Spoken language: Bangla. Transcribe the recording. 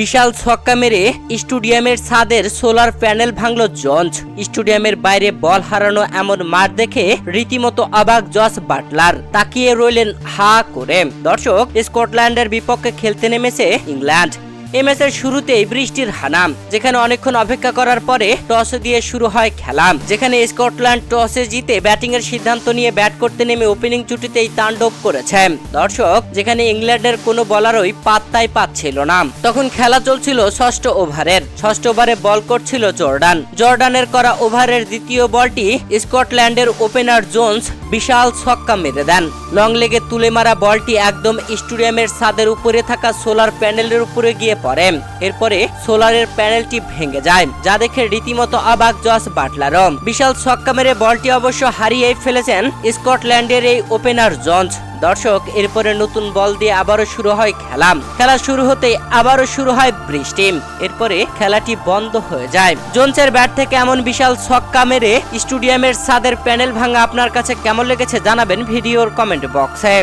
বিশাল ছক্কা মেরে স্টুডিয়ামের ছাদের সোলার প্যানেল ভাঙল জঞ্জ স্টেডিয়ামের বাইরে বল হারানো এমন মার দেখে রীতিমতো অবাক জস বাটলার। তাকিয়ে রইলেন হা করে। দর্শক, স্কটল্যান্ডের বিপক্ষে খেলতে নেমেছে ইংল্যান্ড। এই ম্যাচের শুরুতেই বৃষ্টির হানাম, যেখানে অনেকক্ষণ অপেক্ষা করার পরে টস দিয়ে শুরু হয় খেলা যেখানে স্কটল্যান্ড টসে জিতে ব্যাটিং এর সিদ্ধান্ত নিয়ে ব্যাট করতে নেমে ওপেনিং জুটিতেই তাণ্ডব করেছে দর্শক, যেখানে ইংল্যান্ডের কোনো বলারই পাত্তাই পাচ্ছিল না। তখন খেলা চলছিল ষষ্ঠ ওভারের। ষষ্ঠ ওভারে বল করছিল জর্ডান। জর্ডানের করা ওভারের দ্বিতীয় বলটি স্কটল্যান্ডের ওপেনার জোন্স বিশাল ছক্কা মেরে দেন। লং লেগে তুলে মারা বলটি একদম স্টেডিয়ামের ছাদের উপরে থাকা সোলার প্যানেলের উপরে গিয়ে পড়ে। এরপরে সোলারের প্যানেলটি ভেঙে যায়, যা দেখে রীতিমতো অবাক জস বাটলারও বিশাল ছক্কা মেরে বলটি অবশ্য হারিয়ে ফেলেছেন স্কটল্যান্ডের এই ওপেনার জন্স। দর্শক, এরপরে নতুন বল দিয়ে আবারও শুরু হয় খেলা। খেলা শুরু হতেই আবারও শুরু হয় বৃষ্টি। এরপরে খেলাটি বন্ধ হয়ে যায়। জোনসের ব্যাট থেকে এমন বিশাল ছক্কা মেরে স্টেডিয়ামের ছাদের প্যানেল ভাঙা আপনার কাছে কেমন লেগেছে জানাবেন ভিডিওর কমেন্ট বক্সে।